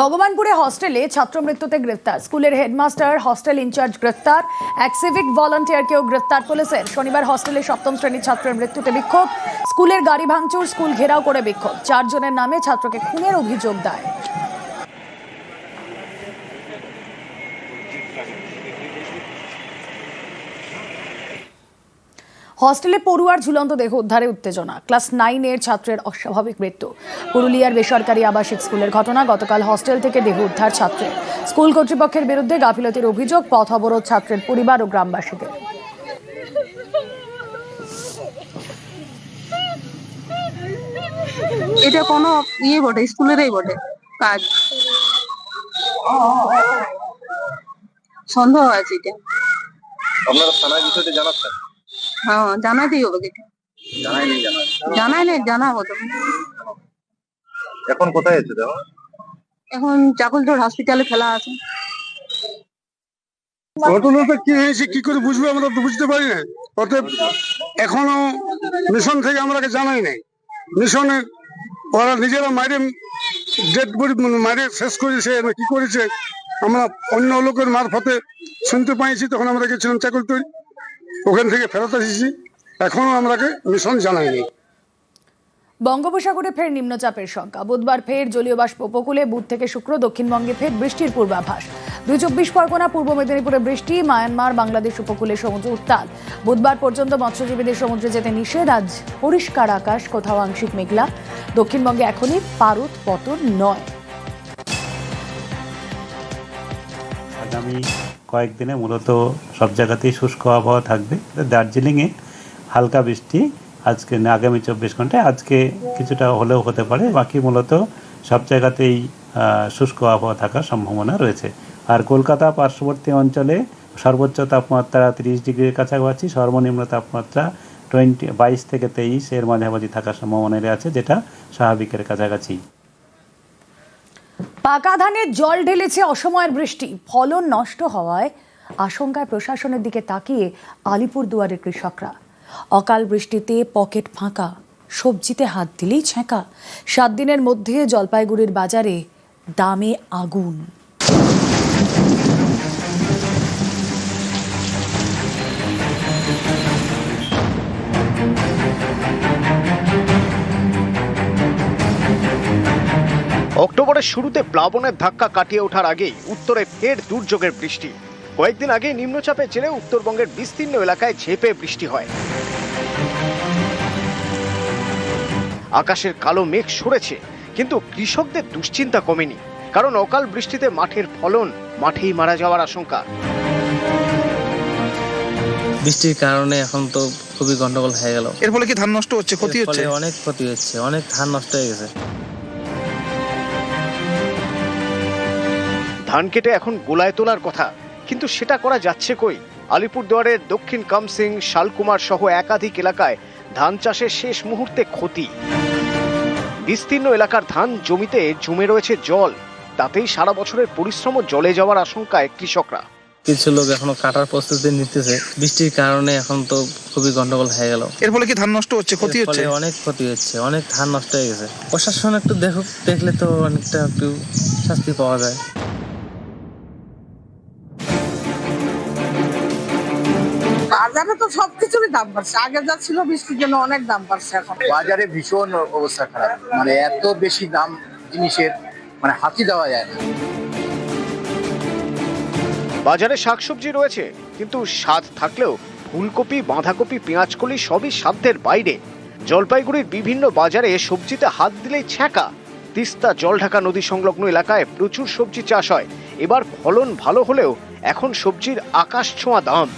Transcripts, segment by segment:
ভগবানপুরে হস্টেলে ছাত্র মৃত্যুতে গ্রেফতার। স্কুলের হেডমাস্টার, হস্টেল ইনচার্জ গ্রেফতার। এক সিভিক ভলান্টিয়ারকেও গ্রেফতার পুলিশের। শনিবার হস্টেলে সপ্তম শ্রেণির ছাত্রের মৃত্যুতে বিক্ষোভ। স্কুলের গাড়ি ভাঙচুর, স্কুল ঘেরাও করে বিক্ষোভ। চারজনের নামে ছাত্রকে খুনের অভিযোগ দায় হস্টেলে পড়ুয়ার ঝুলন্ত দেহ উদ্ধারে উত্তেজনা। ক্লাস নাইনের ছাত্রের অস্বাভাবিক মৃত্যু। পুরুলিয়ার বেসরকারি আবাসিক স্কুলের ঘটনা গতকাল হস্টেল থেকে দেহ উদ্ধার ছাত্রের। স্কুল কর্তৃপক্ষের বিরুদ্ধে গাফিলতির অভিযোগ পথ অবরোধ ছাত্রের পরিবার ও গ্রামবাসীদের। এটা কোনো ইয়ে বটে স্কুলেরই বটে কাজ। সন্দেহ আছে এটা। আপনারা থানায় বিষয়টা জানাচ্ছেন? হ্যাঁ জানাতেই হবে এটা জানাইনি জানা জানাই। নাই জানাব তো। এখন কোথায় আছে দেখো এখন চাকুলটোর হসপিটালে ফেলা আছে। ঘটনাটা কি হয়েছে কি করে বুঝব আমরা তো বুঝতে পারি না। অতএব এখনও মিশন থেকে আমরাকে জানাই নাই। মিশনে ওরা নিজেরা মারে ডেড বডি মারে শেষ করেছে কি করেছে আমরা অন্য লোকের মারফতে শুনতে পাইছি তখন আমরা গেছিলাম চাকল তৈরি ওখান থেকে ফেরত এসেছি। এখনও আমরাকে মিশন জানাইনি বঙ্গোপসাগরে ফের নিম্নচাপের সংখ্যা বুধবার ফের জলীয় বাষ্প উপকূলে বুধ থেকে শুক্র দক্ষিণবঙ্গে ফের বৃষ্টির পূর্বাভাস। দুই চব্বিশ পরগনা পূর্ব মেদিনীপুরে বৃষ্টি মায়ানমার বাংলাদেশ উপকূলে সমুদ্র উত্তাল। বুধবার পর্যন্ত মৎস্যজীবীদের সমুদ্রে যেতে নিষেধ আজ পরিষ্কার আকাশ কোথাও আংশিক মেঘলা। দক্ষিণবঙ্গে এখনই পারদ পতন নয়। আগামী কয়েকদিনে মূলত সব জায়গাতেই শুষ্ক আবহাওয়া থাকবে। দার্জিলিংয়ে হালকা বৃষ্টি আজকে আগামী চব্বিশ ঘন্টায়। আজকে কিছুটা হলেও হতে পারে। বাকি মূলত সব জায়গাতেই শুষ্ক আবহাওয়া থাকার সম্ভাবনা রয়েছে। আর কলকাতা পার্শ্ববর্তী অঞ্চলে সর্বোচ্চ তাপমাত্রা তিরিশ ডিগ্রির কাছাকাছি, সর্বনিম্ন তাপমাত্রা টোয়েন্টি, বাইশ থেকে তেইশ এর মাঝামাঝি থাকার সম্ভাবনা আছে, যেটা স্বাভাবিকের কাছাকাছি। পাকা ধানে জল ঢেলেছে অসময়ের বৃষ্টি। ফলন নষ্ট হওয়ায় আশঙ্কায় প্রশাসনের দিকে তাকিয়ে আলিপুর দুয়ারের কৃষকরা। অকাল বৃষ্টিতে পকেট ফাঁকা, সবজিতে হাত দিলেই ছেঁকা সাত দিনের মধ্যে জলপাইগুড়ির বাজারে দামে আগুন। অক্টোবরের শুরুতে প্লাবনের ধাক্কা কাটিয়ে ওঠার আগেই উত্তরে ফের দুর্যোগের বৃষ্টি। কয়েকদিন আগে নিম্নচাপের জেরে উত্তরবঙ্গের বিস্তীর্ণ এলাকায় ঝেপে বৃষ্টি হয়। আকাশের কালো মেঘ সরেছে কিন্তু কৃষকদের দুশ্চিন্তা কমেনি কারণ অকাল বৃষ্টিতে মাঠের ফলন মাঠেই মারা যাওয়ার আশঙ্কা। বৃষ্টির কারণে এখন তো খুবই গন্ডগোল হয়ে গেল। এর ফলে কি ধান নষ্ট হচ্ছে ক্ষতি হচ্ছে? অনেক ক্ষতি হচ্ছে অনেক ধান নষ্ট হয়ে গেছে। ধান কেটে এখন গোলায় তোলার কথা। কিন্তু সেটা করা যাচ্ছে কই? আলিপুরদুয়ারের দক্ষিণ কামসিং শালকুমার সহ একাধিক এলাকায় ধান চাষের শেষ মুহূর্তে ক্ষতি। বিস্তীর্ণ এলাকার ধান জমিতে জমে রয়েছে জল। তাতেই সারা বছরের পরিশ্রম জলে যাওয়ার আশঙ্কায় কৃষকরা। কিছু লোক এখনও কাটার প্রস্তুতি নিতেছে। বৃষ্টির কারণে এখন তো খুবই গন্ডগোল হয়ে গেল। এর ফলে কি ধান নষ্ট হচ্ছে? ক্ষতি হচ্ছে? অনেক ক্ষতি হচ্ছে। অনেক ধান নষ্ট হয়ে গেছে। প্রশাসন একটু দেখুক দেখলে তো অনেকটা একটু শাস্তি পাওয়া যায়। বাজারে তো সবকিছুরই দাম বাড়ছে। আগে যা ছিল বৃষ্টির জন্য অনেক দাম বাড়ছে এখন। বাজারে ভীষণ অবস্থা খারাপ। মানে এত বেশি দাম জিনিসের মানে হাতি দেওয়া যায় না। বাজারে শাকসবজি রয়েছে কিন্তু স্বাদ থাকলেও ফুলকপি বাঁধাকপি পেঁয়াজকলি সবই সাধ্যের বাইরে। জলপাইগুড়ির বিভিন্ন বাজারে সবজিতে হাত দিলেই ছ্যাঁকা। তিস্তা জলঢাকা নদী সংলগ্ন এলাকায় প্রচুর সবজি চাষ হয়। এবার ফলন ভালো হলেও এখন সবজির আকাশ ছোঁয়া দাম।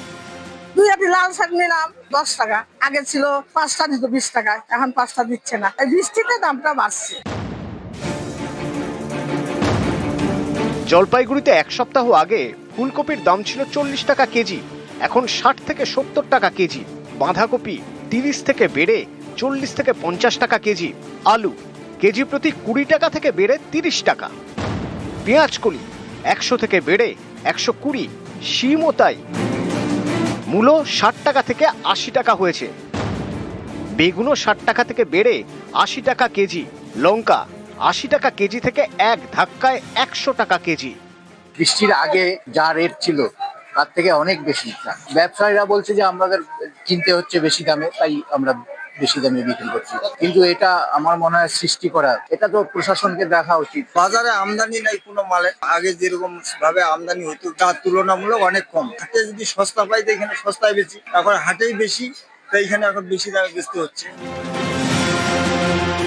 জলপাইগুড়িতে এক সপ্তাহ আগে ফুলকপির দাম ছিল চল্লিশ টাকা কেজি, এখন ষাট থেকে সত্তর টাকা কেজি, বাঁধাকপি তিরিশ থেকে বেড়ে চল্লিশ থেকে পঞ্চাশ টাকা কেজি, আলু কেজি প্রতি কুড়ি টাকা থেকে বেড়ে তিরিশ টাকা। পেঁয়াজ কলি একশো থেকে বেড়ে একশো কুড়ি, শিমও তাই। মূলো ষাট টাকা থেকে আশি টাকা হয়েছে। বেগুনও ষাট টাকা থেকে বেড়ে আশি টাকা কেজি। লঙ্কা আশি টাকা কেজি থেকে এক ধাক্কায় একশো টাকা কেজি। বৃষ্টির আগে যা রেট ছিল, তার থেকে অনেক বেশি। ব্যবসায়ীরা বলছে যে আমাদের কিনতে হচ্ছে বেশি দামে, তাই আমরা বেশি দামে বিক্রি করছি। কিন্তু এটা আমার মনে হয় সৃষ্টি করা, এটা তো প্রশাসনকে দেখা উচিত। বাজারে আমদানি নাই কোনো মালে। আগে যেরকম ভাবে আমদানি হতো, তার তুলনামূলক অনেক কম। হাটে যদি সস্তা পাই, তো এখানে সস্তায় বেশি। এখন হাটেই বেশি তাই এখানে এখন বেশি দামে বেচতে হচ্ছে।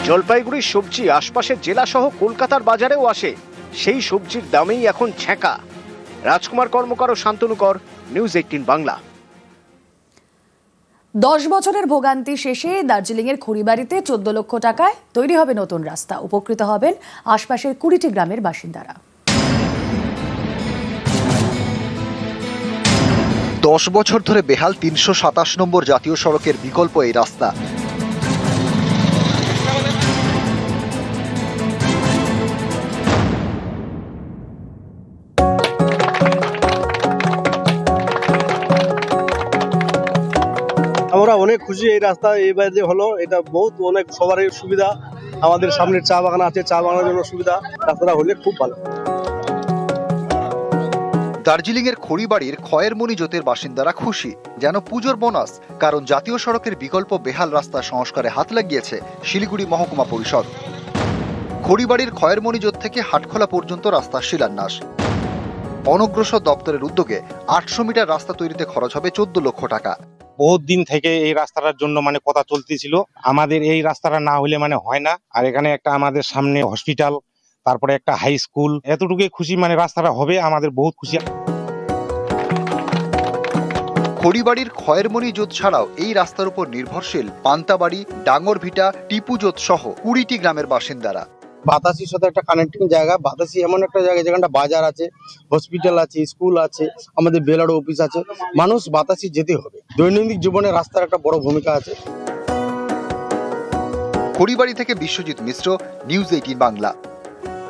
জলপাইগুড়ির সবজি আশপাশের জেলা সহ কলকাতার বাজারেও আসে। সেই সবজির দামেই এখন ছ্যাঁকা। রাজকুমার কর্মকার ও শান্তনুকর, নিউজ এইটিন বাংলা। দশ বছরের ভোগান্তি শেষে দার্জিলিং এর খড়িবাড়িতে চোদ্দ লক্ষ টাকায় তৈরি হবে নতুন রাস্তা। উপকৃত হবেন আশপাশের কুড়িটি গ্রামের বাসিন্দারা। দশ বছর ধরে বেহাল তিনশো সাতাশ নম্বর জাতীয় সড়কের বিকল্প এই রাস্তা। আমরা অনেক খুশি এই রাস্তা এইবার যে হলো। এটা বহুত অনেক সবারই সুবিধা। আমাদের সামনে চা বাগান আছে, চা বাগানের জন্য সুবিধা। রাস্তাটা হলে খুব ভালো। দার্জিলিং এর খড়িবাড়ির খয়ের মণি জোতের বাসিন্দারা খুশি, যেন পুজোর বোনাস, কারণ জাতীয় সড়কের বিকল্প বেহাল রাস্তা সংস্কারে হাত লাগিয়েছে শিলিগুড়ি মহকুমা পরিষদ। খড়িবাড়ির খয়ের মণি জোত থেকে হাটখোলা পর্যন্ত রাস্তা শিলান্যাস। অনগ্রসর দপ্তরের উদ্যোগে আটশো মিটার রাস্তা তৈরিতে খরচ হবে চোদ্দ লক্ষ টাকা। বহুত দিন থেকে এই রাস্তাটার জন্য মানে কথা চলতেছিল। আমাদের এই রাস্তাটা না হলে মানে হয় না। আর এখানে একটা আমাদের সামনে হসপিটাল তারপরে একটা হাই স্কুল এতটুকুই খুশি মানে রাস্তাটা হবে, আমাদের বহুত খুশি। খড়িবাড়ির খয়েরমণি জোত ছাড়াও এই রাস্তার উপর নির্ভরশীল পান্তাবাড়ি ডাঙ্গরভিটা টিপু জোত সহ কুড়িটি গ্রামের বাসিন্দারা। বাতাসির সাথে একটা কানেক্টিং জায়গা। বাতাসি এমন একটা জায়গা যেখানটা বাজার আছে হসপিটাল আছে স্কুল আছে, আমাদের বেলারো অফিস আছে। মানুষ বাতাসি যেতে হবে। দৈনন্দিন জীবনে রাস্তার একটা বড় ভূমিকা আছে। খড়িবাড়ি থেকে বিশ্বজিৎ মিশ্র নিউজ এইটিন বাংলা।